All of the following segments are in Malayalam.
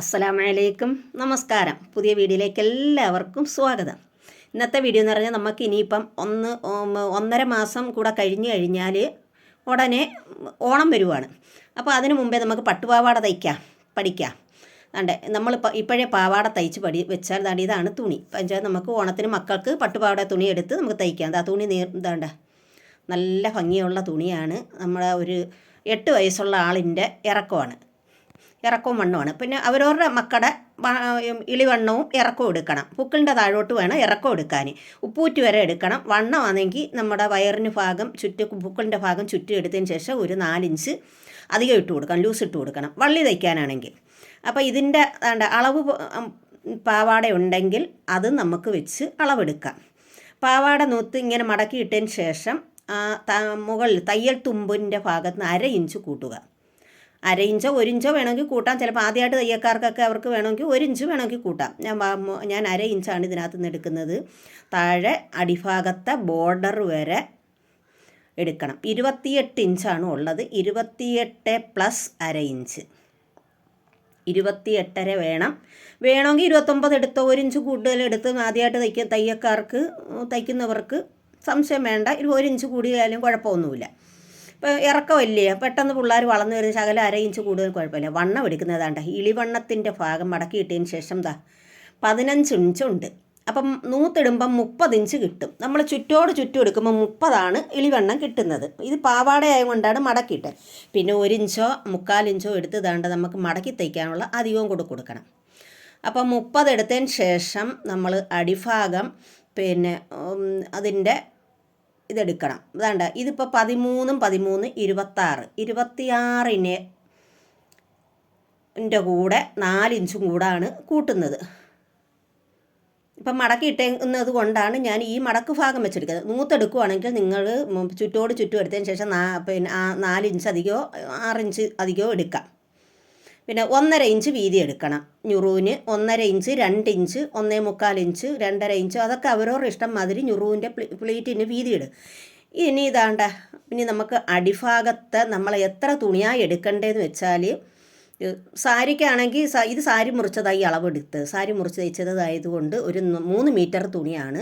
അസ്സലാമലൈക്കും. നമസ്കാരം. പുതിയ വീഡിയോയിലേക്ക് എല്ലാവർക്കും സ്വാഗതം. ഇന്നത്തെ വീഡിയോ എന്ന് പറഞ്ഞാൽ നമുക്ക് ഇനിയിപ്പം ഒന്ന് ഒന്നര മാസം കൂടെ കഴിഞ്ഞു കഴിഞ്ഞാൽ ഉടനെ ഓണം വരുവാണ്. അപ്പോൾ അതിനു മുമ്പേ നമുക്ക് പട്ടുപാവാട തയ്ക്കാം പഠിക്കാം. അതെ നമ്മൾ ഇപ്പോഴേ പാവാട തയ്ച്ച് പഠി വെച്ചാൽ ദാണ്ട് ഇതാണ് തുണി. വെച്ചാൽ നമുക്ക് ഓണത്തിന് മക്കൾക്ക് പട്ടുപാവാട തുണി എടുത്ത് നമുക്ക് തയ്ക്കാം. ആ തുണി നീർ ഇതാണ്ട നല്ല ഭംഗിയുള്ള തുണിയാണ്. നമ്മുടെ ഒരു എട്ട് വയസ്സുള്ള ആളിന്റെ ഇറക്കമാണ്. ഇറക്കവും വണ്ണമാണ് പിന്നെ അവരവരുടെ മക്കളുടെ ഇളിവണ്ണവും ഇറക്കവും എടുക്കണം. പൂക്കളിന്റെ താഴോട്ട് വേണം ഇറക്കം എടുക്കാൻ ഉപ്പൂറ്റി വരെ എടുക്കണം. വണ്ണമാണെങ്കിൽ നമ്മുടെ വയറിന് ഭാഗം ചുറ്റും പൂക്കളിന്റെ ഭാഗം ചുറ്റും എടുത്തതിന് ശേഷം ഒരു നാലിഞ്ച് അധികം ഇട്ട് കൊടുക്കണം. ലൂസ് ഇട്ട് കൊടുക്കണം. വള്ളി തയ്ക്കാനാണെങ്കിൽ. അപ്പോൾ ഇതിന്റെ അളവ് പാവാട ഉണ്ടെങ്കിൽ അത് നമുക്ക് വെച്ച് അളവെടുക്കാം. പാവാട നൂത്ത് ഇങ്ങനെ മടക്കി ഇട്ടതിന് ശേഷം മുകളിൽ തയ്യൽ തുമ്പിന്റെ ഭാഗത്ത് നിന്ന് അര ഇഞ്ച് കൂട്ടുക. അര ഇഞ്ചോ ഒരു വേണമെങ്കിൽ കൂട്ടാം. ചിലപ്പോൾ ആദ്യമായിട്ട് തയ്യക്കാർക്കൊക്കെ അവർക്ക് വേണമെങ്കിൽ ഒരു ഇഞ്ച് വേണമെങ്കിൽ കൂട്ടാം. ഞാൻ ഞാൻ അര ഇഞ്ചാണ് ഇതിനകത്ത് നിന്ന് എടുക്കുന്നത്. താഴെ അടിഭാഗത്തെ ബോർഡർ വരെ എടുക്കണം. ഇരുപത്തിയെട്ട് ഇഞ്ചാണ് ഉള്ളത്. ഇരുപത്തിയെട്ട് പ്ലസ് അര ഇഞ്ച്. ഇരുപത്തിയെട്ടര വേണം. വേണമെങ്കിൽ ഇരുപത്തൊമ്പത് എടുത്തോ ഒരു ഇഞ്ച് കൂടുതൽ എടുത്ത് ആദ്യമായിട്ട് തയ്ക്ക തയ്യക്കാർക്ക് തയ്ക്കുന്നവർക്ക് സംശയം വേണ്ട. ഒരു ഇഞ്ച് കൂടിയാലും കുഴപ്പമൊന്നുമില്ല. ഇപ്പോൾ ഇറക്കമില്ലേ? പെട്ടെന്ന് പിള്ളേർ വളർന്നു വരുന്ന ശകലം അര ഇഞ്ച് കൂടുതൽ കുഴപ്പമില്ല. വണ്ണം എടുക്കുന്നതാണ്ട ഇളിവണ്ണത്തിന്റെ ഭാഗം മടക്കിയിട്ടതിന് ശേഷം ദാ പതിനഞ്ച് ഇഞ്ചുണ്ട് അപ്പം നൂത്തിടുമ്പം മുപ്പത് ഇഞ്ച് കിട്ടും. നമ്മൾ ചുറ്റോട് ചുറ്റും എടുക്കുമ്പോൾ മുപ്പതാണ് ഇളിവെണ്ണം കിട്ടുന്നത്. ഇത് പാവാടയായ കൊണ്ടാണ് മടക്കിയിട്ട് പിന്നെ ഒരു ഇഞ്ചോ മുക്കാൽ ഇഞ്ചോ എടുത്ത് ദാണ്ട് നമുക്ക് മടക്കി തയ്ക്കാനുള്ള അധികവും കൂടെ കൊടുക്കണം. അപ്പം മുപ്പത് എടുത്തതിന് ശേഷം നമ്മൾ അടിഭാഗം പിന്നെ അതിന്റെ ഇതെടുക്കണം. ഇതാണ്ട ഇതിപ്പോൾ പതിമൂന്നും പതിമൂന്ന് ഇരുപത്താറ്. ഇരുപത്തിയാറിന് ന്റെ കൂടെ നാലിഞ്ചും കൂടാണ് കൂട്ടുന്നത്. ഇപ്പം മടക്കി ഇട്ടേക്കുന്നത് കൊണ്ടാണ് ഞാൻ ഈ മടക്ക് ഭാഗം വെച്ചെടുക്കുന്നത്. നൂത്തെടുക്കുവാണെങ്കിൽ നിങ്ങൾ ചുറ്റോട് ചുറ്റും എടുത്തതിന് ശേഷം നാ പിന്നെ ആ നാലിഞ്ച് അധികമോ ആറിഞ്ച് അധികമോ എടുക്കാം. പിന്നെ ഒന്നര ഇഞ്ച് വീതി എടുക്കണം. ഞുറുവിന് ഒന്നര ഇഞ്ച് രണ്ട് ഇഞ്ച് ഒന്നേ മുക്കാൽ ഇഞ്ച് രണ്ടര ഇഞ്ച് അതൊക്കെ അവരവരുടെ ഇഷ്ടം മാതിരി ഞുറുവിന്റെ പ്ലേറ്റിന് വീതി ഇടും. ഇനി ഇതാണ്ട ഇനി നമുക്ക് അടിഭാഗത്ത് നമ്മൾ എത്ര തുണിയായി എടുക്കേണ്ടതെന്ന് വെച്ചാൽ സാരിക്കാണെങ്കിൽ ഇത് സാരി മുറിച്ചതായി അളവെടുത്ത് സാരി മുറിച്ച് തയ്ച്ചതായതുകൊണ്ട് ഒരു മൂന്ന് മീറ്റർ തുണിയാണ്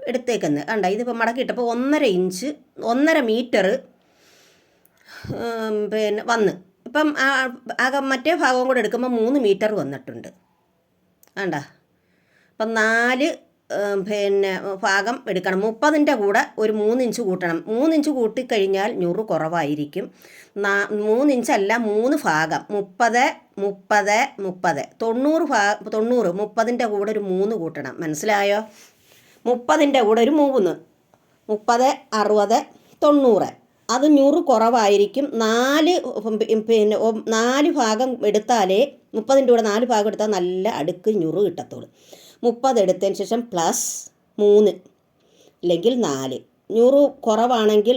എടുത്തേക്കുന്നത്. കണ്ട ഇതിപ്പോൾ മടക്കിയിട്ടപ്പോൾ ഒന്നര ഇഞ്ച് ഒന്നര മീറ്റർ പിന്നെ വന്ന്. ഇപ്പം ആ- മറ്റേ ഭാഗവും കൂടെ എടുക്കുമ്പോൾ മൂന്ന് മീറ്റർ വന്നിട്ടുണ്ട്. വേണ്ട അപ്പം നാല് പിന്നെ ഭാഗം എടുക്കണം. മുപ്പതിന്റെ കൂടെ ഒരു മൂന്നിഞ്ച് കൂട്ടണം. മൂന്നിഞ്ച് കൂട്ടിക്കഴിഞ്ഞാൽ ഞുറ് കുറവായിരിക്കും. നാ മൂന്നിഞ്ചല്ല മൂന്ന് ഭാഗം. മുപ്പത് മുപ്പത് മുപ്പത്. തൊണ്ണൂറ് ഭാ തൊണ്ണൂറ് മുപ്പതിന്റെ കൂടെ ഒരു മൂന്ന് കൂട്ടണം. മനസ്സിലായോ? മുപ്പതിന്റെ കൂടെ ഒരു മൂന്ന്. മുപ്പത് അറുപത് തൊണ്ണൂറ്. അത് നൂറ് കുറവായിരിക്കും. നാല് പിന്നെ നാല് ഭാഗം എടുത്താലേ മുപ്പതിന്റെ കൂടെ നാല് ഭാഗം എടുത്താൽ നല്ല അടുക്ക് ഞുറ് കിട്ടത്തുള്ളൂ. മുപ്പത് എടുത്തതിന് ശേഷം പ്ലസ് മൂന്ന് അല്ലെങ്കിൽ നാല്. ഞുറു കുറവാണെങ്കിൽ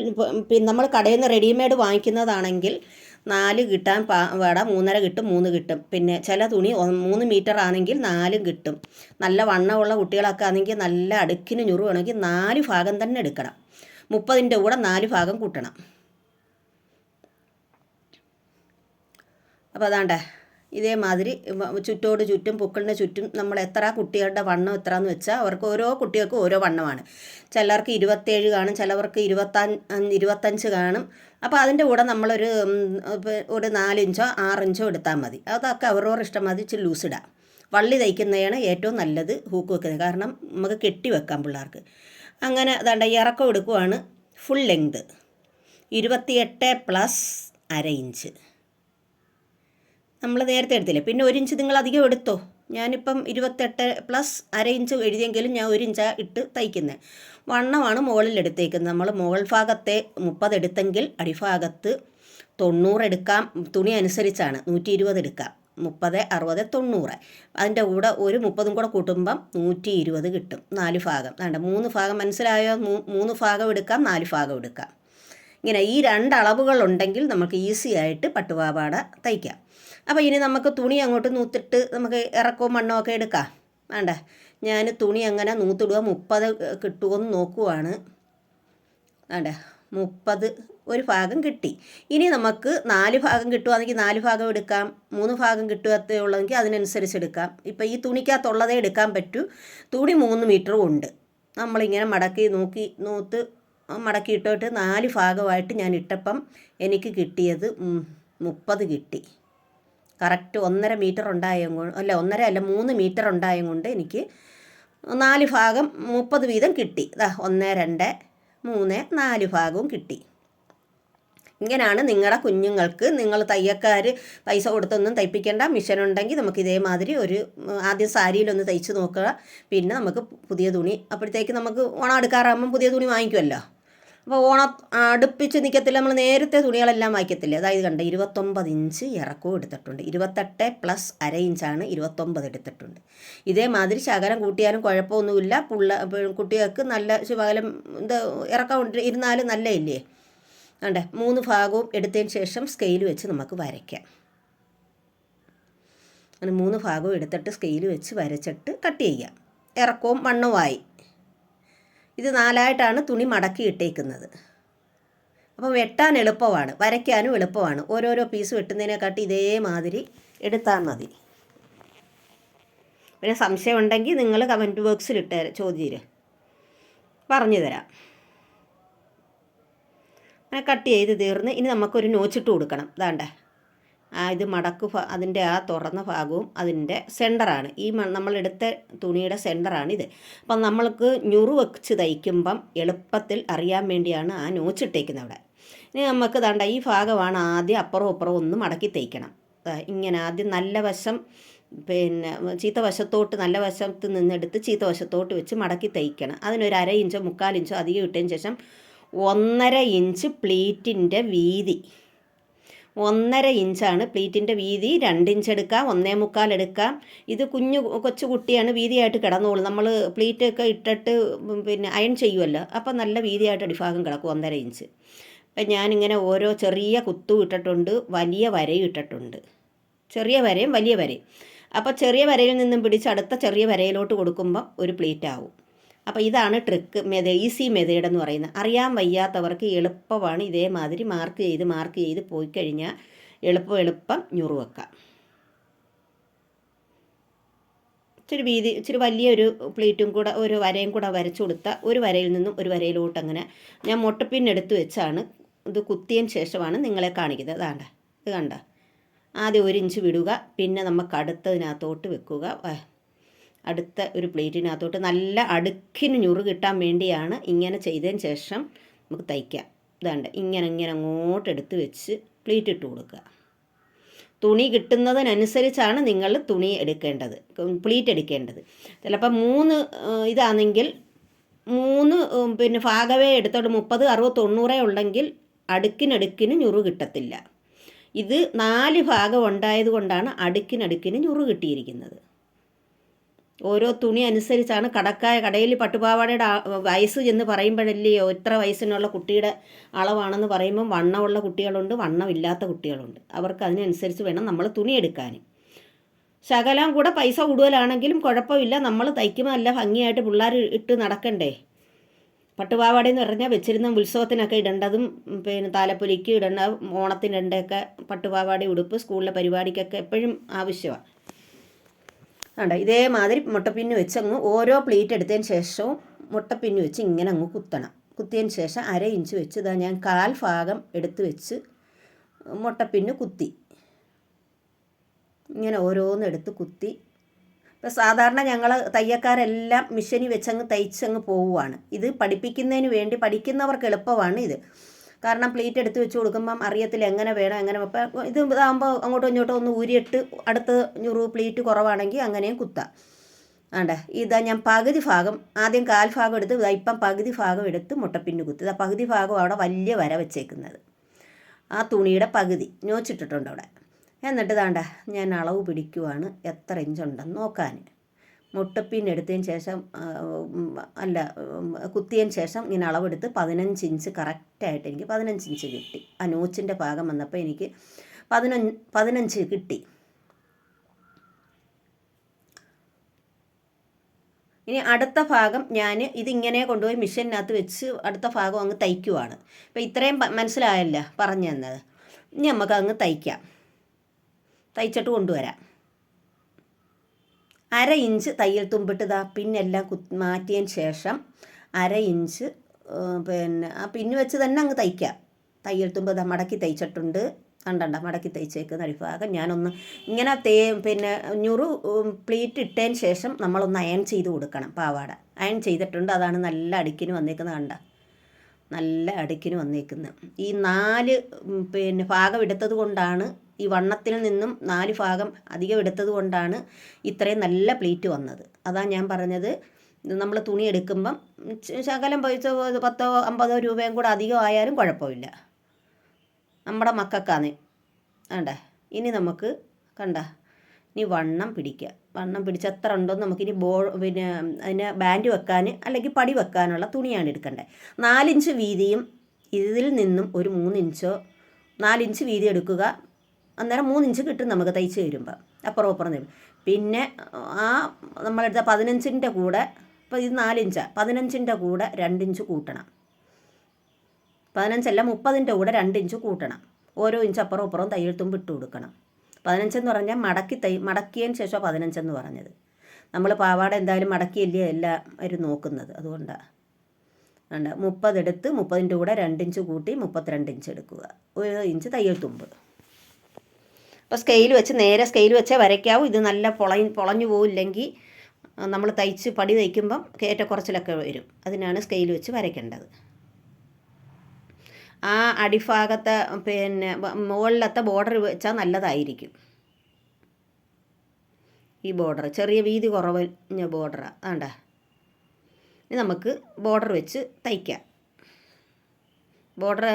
പിന്നെ നമ്മൾ കടയിൽ നിന്ന് റെഡിമെയ്ഡ് വാങ്ങിക്കുന്നതാണെങ്കിൽ നാല് കിട്ടാൻ പാ വേട മൂന്നര കിട്ടും മൂന്ന് കിട്ടും. പിന്നെ ചില തുണി മൂന്ന് മീറ്റർ ആണെങ്കിൽ നാലും കിട്ടും. നല്ല വണ്ണമുള്ള കുട്ടികളൊക്കെ ആണെങ്കിൽ നല്ല അടുക്കിന് ഞുറു വേണമെങ്കിൽ നാല് ഭാഗം തന്നെ എടുക്കണം. മുപ്പതിന്റെ കൂടെ നാല് ഭാഗം കൂട്ടണം. അപ്പോൾ അതാണ്ടേ ഇതേമാതിരി ചുറ്റോട് ചുറ്റും പൂക്കളിന് ചുറ്റും നമ്മൾ എത്ര കുട്ടികളുടെ വണ്ണം എത്രയെന്ന് വെച്ചാൽ അവർക്ക് ഓരോ കുട്ടികൾക്കും ഓരോ വണ്ണമാണ്. ചിലർക്ക് ഇരുപത്തേഴ് കാണും ചിലവർക്ക് ഇരുപത്തഞ്ച് ഇരുപത്തഞ്ച് കാണും. അപ്പോൾ അതിന്റെ കൂടെ നമ്മളൊരു ഒരു നാലിഞ്ചോ ആറിഞ്ചോ എടുത്താൽ മതി. അതൊക്കെ അവരോട് ഇഷ്ടം മതി ലൂസ് ഇടാം. വള്ളി തയ്ക്കുന്നതാണ് ഏറ്റവും നല്ലത് ഹൂക്ക് വെക്കുന്നത്. കാരണം നമുക്ക് കെട്ടി വെക്കാം പിള്ളേർക്ക്. അങ്ങനെ അതാണ്ട് ഇറക്കം എടുക്കുവാണ് ഫുൾ ലെങ്ത് ഇരുപത്തിയെട്ട് പ്ലസ് അര ഇഞ്ച് നമ്മൾ നേരത്തെ എടുത്തില്ലേ? പിന്നെ ഒരു ഇഞ്ച് നിങ്ങൾ അധികം എടുത്തോ? ഞാനിപ്പം ഇരുപത്തെട്ട് പ്ലസ് അര ഇഞ്ച് എഴുതിയെങ്കിലും ഞാൻ ഒരു ഇഞ്ചാ ഇട്ട് തയ്ക്കുന്നത് വണ്ണമാണ് മുകളിൽ എടുത്തേക്കുന്നത്. നമ്മൾ മുകൾ ഭാഗത്തെ മുപ്പത് എടുത്തെങ്കിൽ അടിഭാഗത്ത് തൊണ്ണൂറ് എടുക്കാം. തുണി അനുസരിച്ചാണ് നൂറ്റി ഇരുപത് എടുക്കാം. മുപ്പത് അറുപത് തൊണ്ണൂറ്. അതിന്റെ കൂടെ ഒരു മുപ്പതും കൂടെ കൂട്ടുമ്പം നൂറ്റി ഇരുപത് കിട്ടും. നാല് ഭാഗം. വേണ്ട മൂന്ന് ഭാഗം മനസ്സിലായോ? മൂന്ന് ഭാഗം എടുക്കാം നാല് ഭാഗം എടുക്കാം. ഇങ്ങനെ ഈ രണ്ട് അളവുകളുണ്ടെങ്കിൽ നമുക്ക് ഈസി ആയിട്ട് പട്ടുപാവാട തയ്ക്കാം. അപ്പോൾ ഇനി നമുക്ക് തുണി അങ്ങോട്ട് നൂത്തിട്ട് നമുക്ക് ഇറക്കവും മണ്ണോ ഒക്കെ എടുക്കാം. വേണ്ട ഞാൻ തുണി അങ്ങനെ നൂത്തിടുക മുപ്പത് കിട്ടുമോ എന്ന് നോക്കുവാണ്. വേണ്ട മുപ്പത് ഒരു ഭാഗം കിട്ടി. ഇനി നമുക്ക് നാല് ഭാഗം കിട്ടുവാണെങ്കിൽ നാല് ഭാഗം എടുക്കാം. മൂന്ന് ഭാഗം കിട്ടുകത്തേ ഉള്ളതെങ്കിൽ അതിനനുസരിച്ച് എടുക്കാം. ഇപ്പം ഈ തുണിക്കകത്തുള്ളതേ എടുക്കാൻ പറ്റൂ. തുണി മൂന്ന് മീറ്ററും ഉണ്ട്. നമ്മളിങ്ങനെ മടക്കി നോക്കി നോത്ത് മടക്കി ഇട്ടിട്ട് നാല് ഭാഗമായിട്ട് ഞാൻ ഇട്ടപ്പം എനിക്ക് കിട്ടിയത് മുപ്പത് കിട്ടി. കറക്റ്റ് ഒന്നര മീറ്റർ ഉണ്ടായ അല്ല ഒന്നര അല്ല മൂന്ന് മീറ്റർ ഉണ്ടായ കൊണ്ട് എനിക്ക് നാല് ഭാഗം മുപ്പത് വീതം കിട്ടി. ഒന്ന് രണ്ട് മൂന്ന് നാല് ഭാഗവും കിട്ടി. ഇങ്ങനെയാണ് നിങ്ങളുടെ കുഞ്ഞുങ്ങൾക്ക് നിങ്ങൾ തയ്യക്കാർ പൈസ കൊടുത്തൊന്നും തയ്പ്പിക്കേണ്ട. മിഷൻ ഉണ്ടെങ്കിൽ നമുക്ക് ഇതേമാതിരി ഒരു ആദ്യം സാരിയിലൊന്ന് തയ്ച്ച് നോക്കുക. പിന്നെ നമുക്ക് പുതിയ തുണി അപ്പോഴത്തേക്ക് നമുക്ക് ഓണം എടുക്കാറാകുമ്പം പുതിയ തുണി വാങ്ങിക്കുമല്ലോ അപ്പോൾ ഓണ അടുപ്പിച്ച് നിൽക്കത്തില്ല നമ്മൾ നേരത്തെ തുണികളെല്ലാം വായിക്കത്തില്ലേ? അതായത് കണ്ട ഇരുപത്തൊമ്പത് ഇഞ്ച് ഇറക്കവും എടുത്തിട്ടുണ്ട്. ഇരുപത്തെട്ട് പ്ലസ് അര ഇഞ്ചാണ് ഇരുപത്തൊമ്പത് എടുത്തിട്ടുണ്ട്. ഇതേമാതിരി ശകലം കൂട്ടിയാലും കുഴപ്പമൊന്നുമില്ല. പുള്ള കുട്ടികൾക്ക് നല്ല ശകലം ഇത് ഇറക്കം ഇരുന്നാലും നല്ല ഇല്ലേ കണ്ടേ മൂന്ന് ഭാഗവും എടുത്തതിന് ശേഷം സ്കെയിൽ വെച്ച് നമുക്ക് വരയ്ക്കാം. അങ്ങനെ മൂന്ന് ഭാഗവും എടുത്തിട്ട് സ്കെയിൽ വെച്ച് വരച്ചിട്ട് കട്ട് ചെയ്യാം. ഇറക്കവും വണ്ണവുമായി. ഇത് നാലായിട്ടാണ് തുണി മടക്കി ഇട്ടേക്കുന്നത്. അപ്പോൾ വെട്ടാൻ എളുപ്പമാണ് വരയ്ക്കാനും എളുപ്പമാണ്. ഓരോരോ പീസ് വെട്ടുന്നതിനെക്കാട്ടി ഇതേമാതിരി എടുത്താൽ മതി. പിന്നെ സംശയം ഉണ്ടെങ്കിൽ നിങ്ങൾ കമന്റ് ബോക്സിൽ ഇട്ട് ചോദ്യം പറഞ്ഞു തരാം. അങ്ങനെ കട്ട് ചെയ്ത് തീർന്ന് ഇനി നമുക്കൊരു നോച്ചിട്ട് കൊടുക്കണം. ഇതാണ്ടേ. ആ ഇത് മടക്ക് അതിന്റെ ആ തുറന്ന ഭാഗവും അതിന്റെ സെന്ററാണ്. ഈ നമ്മളെടുത്ത തുണിയുടെ സെന്ററാണ് ഇത്. അപ്പം നമ്മൾക്ക് ഞുറു വെച്ച് തയ്ക്കുമ്പം എളുപ്പത്തിൽ അറിയാൻ വേണ്ടിയാണ് ആ നോച്ചിട്ടേക്കുന്നത് അവിടെ. ഇനി നമുക്ക് ദാണ്ട ഈ ഭാഗമാണ് ആദ്യം അപ്പുറവും അപ്പുറവും ഒന്ന് മടക്കി തയ്ക്കണം. ഇങ്ങനെ ആദ്യം നല്ല വശം പിന്നെ ചീത്ത വശത്തോട്ട് നല്ല വശത്ത് നിന്നെടുത്ത് ചീത്ത വശത്തോട്ട് വെച്ച് മടക്കി തയ്ക്കണം. അതിനൊരു അര ഇഞ്ചോ മുക്കാൽ ഇഞ്ചോ അധികം ഇട്ടതിന് ശേഷം ഒന്നര ഇഞ്ച് പ്ലീറ്റിന്റെ വീതി. ഒന്നര ഇഞ്ചാണ്. പ്ലീറ്റിന്റെ വീതി രണ്ട് ഇഞ്ച് എടുക്കാം ഒന്നേ മുക്കാൽ എടുക്കാം. ഇത് കുഞ്ഞു കൊച്ചു കുട്ടിയാണ് വീതിയായിട്ട് കിടന്നോളൂ. നമ്മൾ പ്ലീറ്റൊക്കെ ഇട്ടിട്ട് പിന്നെ അയൺ ചെയ്യുമല്ലോ അപ്പം നല്ല വീതിയായിട്ട് അടിഭാഗം കിടക്കും ഒന്നര ഇഞ്ച്. അപ്പം ഞാനിങ്ങനെ ഓരോ ചെറിയ കുത്തും ഇട്ടിട്ടുണ്ട് വലിയ വരയും ഇട്ടിട്ടുണ്ട്. ചെറിയ വരയും വലിയ വരയും. അപ്പോൾ ചെറിയ വരയിൽ നിന്നും പിടിച്ച് അടുത്ത ചെറിയ വരയിലോട്ട് കൊടുക്കുമ്പോൾ ഒരു പ്ലേറ്റ് ആവും അപ്പോൾ ഇതാണ് ട്രിക്ക് മെത ഈസി മെതേഡ് എന്ന് പറയുന്നത്. അറിയാൻ വയ്യാത്തവർക്ക് എളുപ്പമാണ് ഇതേമാതിരി മാർക്ക് ചെയ്ത് മാർക്ക് ചെയ്ത് പോയി കഴിഞ്ഞാൽ എളുപ്പം എളുപ്പം ഞുറു വെക്കാം. ഇച്ചിരി വീതി ഇച്ചിരി വലിയൊരു പ്ലേറ്റും കൂടെ ഒരു വരയും കൂടെ വരച്ചു കൊടുത്താൽ ഒരു വരയിൽ നിന്നും ഒരു വരയിലോട്ട് അങ്ങനെ ഞാൻ മുട്ടപ്പിൻ എടുത്ത് വെച്ചാണ്. ഇത് കുത്തിയതിന് ശേഷമാണ് നിങ്ങളെ കാണിക്കുന്നത്. അതാണ്ട ഇത് കണ്ട. ആദ്യം ഒരു ഇഞ്ച് വിടുക പിന്നെ നമുക്ക് അടുത്തതിനകത്തോട്ട് വെക്കുക. അടുത്ത ഒരു പ്ലേറ്റിനകത്തോട്ട് നല്ല അടുക്കിന് ഞുറു കിട്ടാൻ വേണ്ടിയാണ് ഇങ്ങനെ ചെയ്തതിന് ശേഷം നമുക്ക് തയ്ക്കാം. ഇതാണ്ട് ഇങ്ങനെ ഇങ്ങനെ അങ്ങോട്ട് എടുത്ത് വെച്ച് പ്ലേറ്റ് ഇട്ട് കൊടുക്കുക. തുണി കിട്ടുന്നതിനനുസരിച്ചാണ് നിങ്ങൾ തുണി എടുക്കേണ്ടത്. പ്ലീറ്റ് എടുക്കേണ്ടത്. ചിലപ്പോൾ മൂന്ന് ഇതാണെങ്കിൽ മൂന്ന് പിന്നെ ഭാഗവേ എടുത്തോട്ട് മുപ്പത് അറുപത് തൊണ്ണൂറേ ഉണ്ടെങ്കിൽ അടുക്കിനടുക്കിന് ഞുറു കിട്ടത്തില്ല. ഇത് നാല് ഭാഗം ഉണ്ടായത് കൊണ്ടാണ് അടുക്കിനടുക്കിന് ഞുറു കിട്ടിയിരിക്കുന്നത്. ഓരോ തുണി അനുസരിച്ചാണ് കടക്കായ കടയിൽ പട്ടുപാവാടയുടെ വയസ്സ് എന്ന് പറയുമ്പോഴല്ലയോ ഇത്ര വയസ്സിനുള്ള കുട്ടിയുടെ അളവാണെന്ന് പറയുമ്പം വണ്ണമുള്ള കുട്ടികളുണ്ട് വണ്ണമില്ലാത്ത കുട്ടികളുണ്ട്. അവർക്ക് അതിനനുസരിച്ച് വേണം നമ്മൾ തുണി എടുക്കാൻ. ശകലം കൂടെ പൈസ കൂടുതലാണെങ്കിലും കുഴപ്പമില്ല നമ്മൾ തയ്ക്കുമ്പോൾ നല്ല ഭംഗിയായിട്ട് പിള്ളേർ ഇട്ട് നടക്കണ്ടേ? പട്ടുപാവാട എന്ന് പറഞ്ഞാൽ വെച്ചിരുന്ന ഉത്സവത്തിനൊക്കെ ഇടേണ്ടതും പിന്നെ താലപ്പൊലിക്ക് ഇടേണ്ട ഓണത്തിനിടേണ്ടൊക്കെ പട്ടുപാവാട ഉടുപ്പ് സ്കൂളിലെ പരിപാടിക്കൊക്കെ എപ്പോഴും ആവശ്യമാണ്. കണ്ട? ഇതേമാതിരി മുട്ടപ്പിന്ന് വെച്ച് അങ്ങ് ഓരോ പ്ലേറ്റ് എടുത്തതിന് ശേഷവും മുട്ടപ്പിന്ന് വെച്ച് ഇങ്ങനെ അങ്ങ് കുത്തണം. കുത്തിയതിന് ശേഷം അര ഇഞ്ച് വെച്ച് ഇതാ ഞാൻ കാൽ ഭാഗം എടുത്ത് വെച്ച് മുട്ടപ്പിന്ന് കുത്തി. ഇങ്ങനെ ഓരോന്നെടുത്ത് കുത്തി. ഇപ്പം സാധാരണ ഞങ്ങൾ തയ്യക്കാരെല്ലാം മിഷനി വെച്ചങ്ങ് തയ്ച്ചങ്ങ് പോവുകയാണ് ഇത് പഠിപ്പിക്കുന്നതിന് വേണ്ടി പഠിക്കുന്നവർക്ക് എളുപ്പമാണ് ഇത്. കാരണം പ്ലേറ്റ് എടുത്ത് വെച്ച് കൊടുക്കുമ്പം അറിയത്തില്ല എങ്ങനെ വേണം എങ്ങനെ അപ്പം ഇത് ഇതാകുമ്പോൾ അങ്ങോട്ടും ഇങ്ങോട്ടും ഒന്ന് ഊരിയിട്ട് അടുത്ത ഞുറു പ്ലേറ്റ് കുറവാണെങ്കിൽ അങ്ങനെയും കുത്താം. ആണ്ടേ? ഇതാ ഞാൻ പകുതി ഭാഗം ആദ്യം കാൽ ഭാഗം എടുത്ത് ഇതാ ഇപ്പം പകുതി ഭാഗം എടുത്ത് മുട്ടപ്പിന്ന് കുത്തി. ഇതാ പകുതി ഭാഗം അവിടെ വലിയ വര വെച്ചേക്കുന്നത്. ആ തുണിയുടെ പകുതി ഞോച്ചിട്ടിട്ടുണ്ട് അവിടെ. എന്നിട്ട് താണ്ട ഞാൻ അളവ് പിടിക്കുവാണ് എത്ര ഇഞ്ചുണ്ടെന്ന് നോക്കാൻ. മുട്ടപ്പിൻ എടുത്തതിന് ശേഷം അല്ല കുത്തിയതിന് ശേഷം ഇങ്ങനെ അളവെടുത്ത് പതിനഞ്ച് ഇഞ്ച് കറക്റ്റായിട്ട് എനിക്ക് പതിനഞ്ച് ഇഞ്ച് കിട്ടി. ആ നോച്ചിന്റെ ഭാഗം വന്നപ്പോൾ എനിക്ക് പതിനഞ്ച് പതിനഞ്ച് കിട്ടി. ഇനി അടുത്ത ഭാഗം ഞാൻ ഇതിങ്ങനെ കൊണ്ടുപോയി മിഷീനകത്ത് വെച്ച് അടുത്ത ഭാഗം അങ്ങ് തയ്ക്കുവാണ്. അപ്പോൾ ഇത്രയും മനസ്സിലായല്ല പറഞ്ഞു തന്നത്. ഇനി നമുക്ക് അങ്ങ് തയ്ക്കാം. തയ്ച്ചിട്ട് കൊണ്ടുവരാം. അര ഇഞ്ച് തയ്യൽ തുമ്പിട്ട് ഇതാ പിന്നെല്ലാം കു മാറ്റിയതിന് ശേഷം അര ഇഞ്ച് പിന്നെ ആ പിന്ന് വെച്ച് തന്നെ അങ്ങ് തയ്ക്കാം. തയ്യൽ തുമ്പ് ഇതാ മടക്കി തയ്ച്ചിട്ടുണ്ട്. കണ്ടണ്ട മടക്കി തയ്ച്ചേക്കുന്ന അടിഭാഗം ഞാനൊന്ന് ഇങ്ങനെ തേ പിന്നെ ഞുറു പ്ലീറ്റ് ഇട്ടതിന് ശേഷം നമ്മളൊന്ന് അയൺ ചെയ്ത് കൊടുക്കണം പാവാട. അയൺ ചെയ്തിട്ടുണ്ട്. അതാണ് നല്ല അടുക്കിന് വന്നേക്കുന്നത് കണ്ട? നല്ല അടുക്കിന് വന്നേക്കുന്നത്. ഈ നാല് പിന്നെ ഭാഗം എടുത്തത് കൊണ്ടാണ് ഈ വണ്ണത്തിൽ നിന്നും നാല് ഭാഗം അധികം എടുത്തത് കൊണ്ടാണ് ഇത്രയും നല്ല പ്ലേറ്റ് വന്നത്. അതാ ഞാൻ പറഞ്ഞത്. നമ്മൾ തുണി എടുക്കുമ്പം ശകലം പൈസ പത്തോ അമ്പതോ രൂപയും കൂടെ അധികം ആയാലും കുഴപ്പമില്ല. നമ്മുടെ മക്കൾക്കാണ്. വേണ്ടേ ഇനി നമുക്ക് കണ്ട? ഇനി വണ്ണം പിടിക്കുക വണ്ണം പിടിച്ച എത്ര ഉണ്ടോ നമുക്കിനി ബോ പിന്നെ അതിനെ ബാൻഡ് വെക്കാൻ അല്ലെങ്കിൽ പടി വെക്കാനുള്ള തുണിയാണ് എടുക്കേണ്ടത് നാലിഞ്ച് വീതിയും ഇതിൽ നിന്നും ഒരു മൂന്നിഞ്ചോ നാലിഞ്ച് വീതി എടുക്കുക. അന്നേരം മൂന്നിഞ്ച് കിട്ടും നമുക്ക് തയ്ച്ച് വരുമ്പോൾ അപ്പുറം അപ്പുറം തരും. പിന്നെ ആ നമ്മളെടുത്ത പതിനഞ്ചിന്റെ കൂടെ ഇപ്പോൾ ഇത് നാലിഞ്ചാണ് പതിനഞ്ചിന്റെ കൂടെ രണ്ടിഞ്ച് കൂട്ടണം. പതിനഞ്ചല്ല മുപ്പതിന്റെ കൂടെ രണ്ടിഞ്ച് കൂട്ടണം. ഓരോ ഇഞ്ച് അപ്പുറം അപ്പുറം തയ്യൽ തുമ്പ് ഇട്ട് കൊടുക്കണം. പതിനഞ്ചെന്ന് പറഞ്ഞാൽ മടക്കി തൈ മടക്കിയതിന് ശേഷം പതിനഞ്ചെന്ന് പറഞ്ഞത്. നമ്മൾ പാവാട എന്തായാലും മടക്കിയല്ലേ എല്ലാം അവർ നോക്കുന്നത് അതുകൊണ്ടാണ് ഉണ്ട് മുപ്പതെടുത്ത് മുപ്പതിന്റെ കൂടെ രണ്ടിഞ്ച് കൂട്ടി മുപ്പത്തിരണ്ട് ഇഞ്ച് എടുക്കുക. ഒരു ഇഞ്ച് തയ്യൽ തുമ്പ് അപ്പോൾ സ്കെയിൽ വെച്ച് നേരെ സ്കെയിൽ വെച്ചേ വരയ്ക്കാവൂ. ഇത് നല്ല പൊള പൊളഞ്ഞു പോവില്ലെങ്കിൽ നമ്മൾ തയ്ച്ച് പടി തയ്ക്കുമ്പം കയറ്റക്കുറച്ചിലൊക്കെ വരും. അതിനാണ് സ്കെയിൽ വെച്ച് വരയ്ക്കേണ്ടത്. ആ അടിഭാഗത്തെ പിന്നെ മുകളിലത്തെ ബോർഡർ വെച്ചാൽ നല്ലതായിരിക്കും. ഈ ബോർഡർ ചെറിയ വീതി കുറവഞ്ഞ ബോർഡറാണ് വേണ്ട ഇനി നമുക്ക് ബോർഡർ വെച്ച് തയ്ക്കാം. Border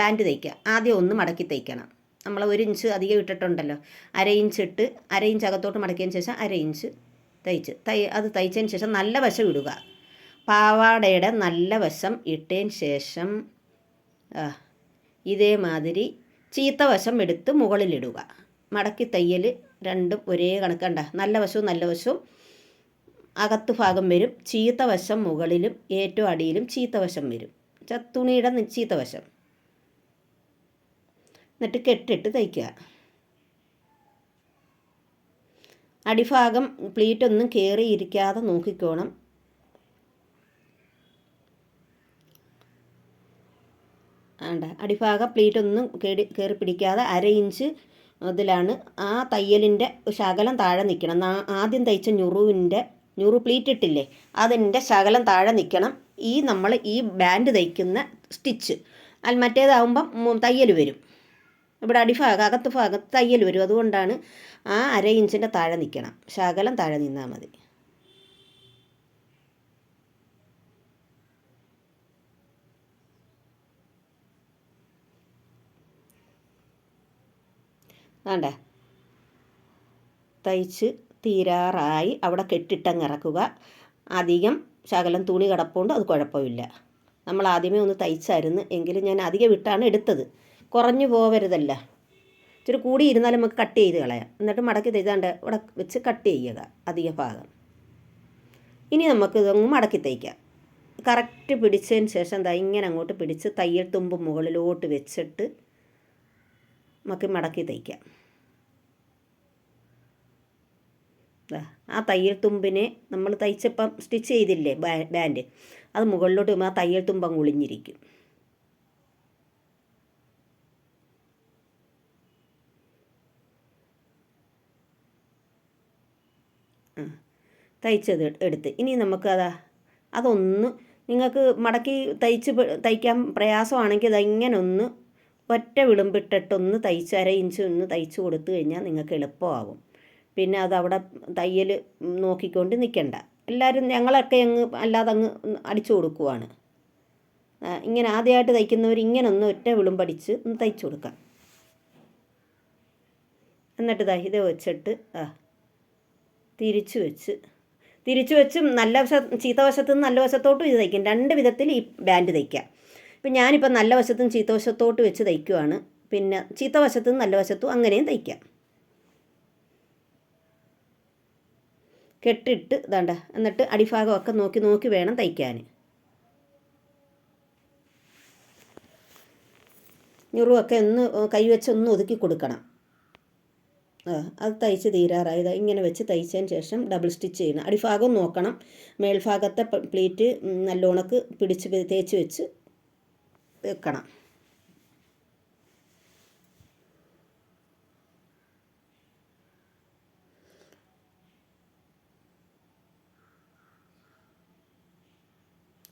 band തയ്ക്കാം. ആദ്യം ഒന്ന് മടക്കി തയ്ക്കണം. നമ്മൾ ഒരു ഇഞ്ച് അധികം ഇട്ടിട്ടുണ്ടല്ലോ. അര ഇഞ്ച് ഇട്ട് അര ഇഞ്ച് അകത്തോട്ട് മടക്കിയതിന് ശേഷം അര ഇഞ്ച് തയ്ച്ച്. തൈ അത് തയ്ച്ചതിന് ശേഷം നല്ല വശം ഇടുക. പാവാടയുടെ നല്ല വശം ഇട്ടതിന് ശേഷം ഇതേമാതിരി ചീത്ത വശം എടുത്ത് മുകളിലിടുക. മടക്കി തയ്യൽ രണ്ടും ഒരേ കണക്കണ്ട നല്ല വശവും നല്ല വശവും അകത്ത് ഭാഗം വരും. ചീത്ത വശം മുകളിലും ഏറ്റവും അടിയിലും ചീത്ത വശം വരും. ചത്തുണിയുടെ തുണിയുടെ ചീത്ത വശം. എന്നിട്ട് കെട്ടിട്ട് തയ്ക്കുക. അടിഭാഗം പ്ലീറ്റൊന്നും കയറിയിരിക്കാതെ നോക്കിക്കോണം. വേണ്ട അടിഭാഗം പ്ലീറ്റൊന്നും കേടി കയറി പിടിക്കാതെ അര ഇഞ്ച് ഇതിലാണ് ആ തയ്യലിന്റെ ശകലം താഴെ നിൽക്കണം. ആദ്യം തയ്ച്ച ഞുറുവിന്റെ ഞുറു പ്ലീറ്റ് ഇട്ടില്ലേ അതിന്റെ ശകലം താഴെ നിൽക്കണം. ഈ നമ്മൾ ഈ ബാൻഡ് തയ്ക്കുന്ന സ്റ്റിച്ച്. അൽ മറ്റേതാവുമ്പം തയ്യൽ വരും. ഇവിടെ അടിഭാഗം അകത്ത് ഭാഗത്ത് തയ്യൽ വരും. അതുകൊണ്ടാണ് ആ അര ഇഞ്ചിന്റെ താഴെ നിൽക്കണം ശകലം താഴെ നിന്നാൽ മതി. വേണ്ടേ തയ്ച്ച് തീരാറായി അവിടെ കെട്ടിട്ടങ്ങിറക്കുക അധികം ശകലം തുണി കിടപ്പുണ്ട് അത് കുഴപ്പമില്ല. നമ്മൾ ആദ്യമേ ഒന്ന് തയ്ച്ചായിരുന്നു എങ്കിലും ഞാൻ അധികം വിട്ടാണ് എടുത്തത്. കുറഞ്ഞു പോവരുതല്ല. ഇച്ചിരി കൂടി ഇരുന്നാലും നമുക്ക് കട്ട് ചെയ്ത് കളയാം. എന്നിട്ട് മടക്കി തയ്ച്ചാണ്ട് ഇവിടെ വെച്ച് കട്ട് ചെയ്യുക അധിക ഭാഗം. ഇനി നമുക്ക് ഇതൊന്ന് മടക്കി തയ്ക്കാം കറക്റ്റ് പിടിച്ചതിന് ശേഷം ദാ ഇങ്ങനെ അങ്ങോട്ട് പിടിച്ച് തയ്യൽ തുമ്പ് മുകളിലോട്ട് വെച്ചിട്ട് നമുക്ക് മടക്കി തയ്ക്കാം ആ തയ്യൽ തുമ്പിനെ നമ്മൾ തയ്ച്ചപ്പം സ്റ്റിച്ച് ചെയ്തില്ലേ ബാൻഡ്? അത് മുകളിലോട്ട് ആ തയ്യൽ തുമ്പം ഒളിഞ്ഞിരിക്കും. തയ്ച്ചത് എടുത്ത്. ഇനി നമുക്ക് അതാ അതൊന്ന് നിങ്ങൾക്ക് മടക്കി തയ്ച്ച് തയ്ക്കാൻ പ്രയാസമാണെങ്കിൽ അത് ഇങ്ങനെ ഒന്ന് ഒറ്റ വിളുമ്പിട്ടിട്ടൊന്ന് തയ്ച്ച് അര ഇഞ്ച് ഒന്ന് തയ്ച്ച് കൊടുത്തു കഴിഞ്ഞാൽ നിങ്ങൾക്ക് എളുപ്പമാകും. പിന്നെ അത് അവിടെ തയ്യൽ നോക്കിക്കൊണ്ട് നിൽക്കണ്ട. എല്ലാവരും ഞങ്ങളൊക്കെ അങ്ങ് അല്ലാതെ അങ്ങ് അടിച്ചു കൊടുക്കുവാണ്. ഇങ്ങനെ ആദ്യമായിട്ട് തയ്ക്കുന്നവർ ഇങ്ങനെ ഒന്ന് ഒറ്റ വിളുമ്പടിച്ച് ഒന്ന് തയ്ച്ചു കൊടുക്കാം എന്നിട്ട് ദാ വെച്ചിട്ട് ആ തിരിച്ചു വെച്ച് തിരിച്ചു വെച്ചും നല്ല വശ ചീത്ത വശത്തു നിന്ന് നല്ല വശത്തോട്ടും ഇത് തയ്ക്കും. രണ്ട് വിധത്തിൽ ഈ ബാൻഡ് തയ്ക്കാം ഇപ്പം ഞാനിപ്പോൾ നല്ല വശത്തും ചീത്ത വശത്തോട്ട് വെച്ച് തയ്ക്കുവാണ്. പിന്നെ ചീത്ത വശത്തും നല്ല വശത്തും അങ്ങനെയും തയ്ക്കാം. കെട്ടിട്ട് ഇതാണ്ട എന്നിട്ട് അടിഭാഗമൊക്കെ നോക്കി നോക്കി വേണം തയ്ക്കാൻ. ഞുറുവൊക്കെ ഒന്ന് കൈവച്ച് ഒന്ന് ഒതുക്കി കൊടുക്കണം. അത് തയ്ച്ച് തീരാറായത് ഇങ്ങനെ വെച്ച് തയ്ച്ചതിന് ശേഷം ഡബിൾ സ്റ്റിച്ച് ചെയ്യണം അടിഭാഗം നോക്കണം. മേൽഭാഗത്തെ പ്ലേറ്റ് നല്ലോണക്ക് പിടിച്ച് തേച്ച് വെച്ച് വെക്കണം.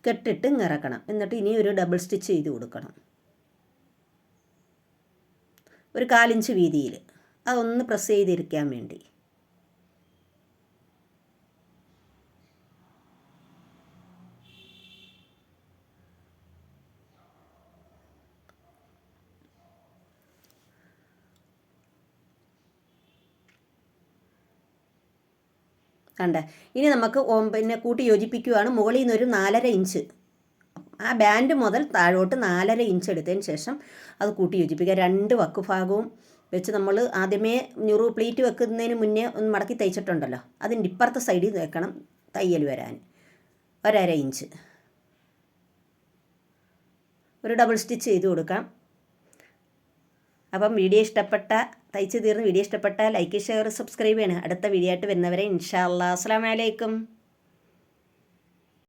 കെട്ടിട്ട് ഇറക്കണം എന്നിട്ട് ഇനി ഒരു ഡബിൾ സ്റ്റിച്ച് ചെയ്ത് കൊടുക്കണം. ഒരു കാലിഞ്ച് വീതിയിൽ അതൊന്ന് പ്രസ് ചെയ്തിരിക്കാൻ വേണ്ടി. കണ്ട? ഇനി നമുക്ക് പിന്നെ കൂട്ടി യോജിപ്പിക്കുകയാണ് മുകളിൽ നിന്നൊരു നാലര ഇഞ്ച്. ആ ബാൻഡ് മുതൽ താഴോട്ട് നാലര ഇഞ്ച് എടുത്തതിന് ശേഷം അത് കൂട്ടി യോജിപ്പിക്കുക. രണ്ട് വക്ക് ഭാഗവും വെച്ച് നമ്മൾ ആദ്യമേ ഞുറു പ്ലീറ്റ് വെക്കുന്നതിന് മുന്നേ ഒന്ന് മടക്കി തയ്ച്ചിട്ടുണ്ടല്ലോ അതിന്റെ ഇപ്പുറത്തെ സൈഡിൽ വെക്കണം തയ്യൽ വരാൻ. ഒരര ഇഞ്ച് ഒരു ഡബിൾ സ്റ്റിച്ച് ചെയ്ത് കൊടുക്കാം. അപ്പം വീഡിയോ ഇഷ്ടപ്പെട്ട തയ്ച്ച് തീർന്ന് വീഡിയോ ഇഷ്ടപ്പെട്ട ലൈക്ക് ഷെയർ സബ്സ്ക്രൈബ് ചെയ്യണം. അടുത്ത വീഡിയോ ആയിട്ട് വരുന്നവരെ ഇൻഷാ അല്ലാ അസ്സാം വലൈക്കും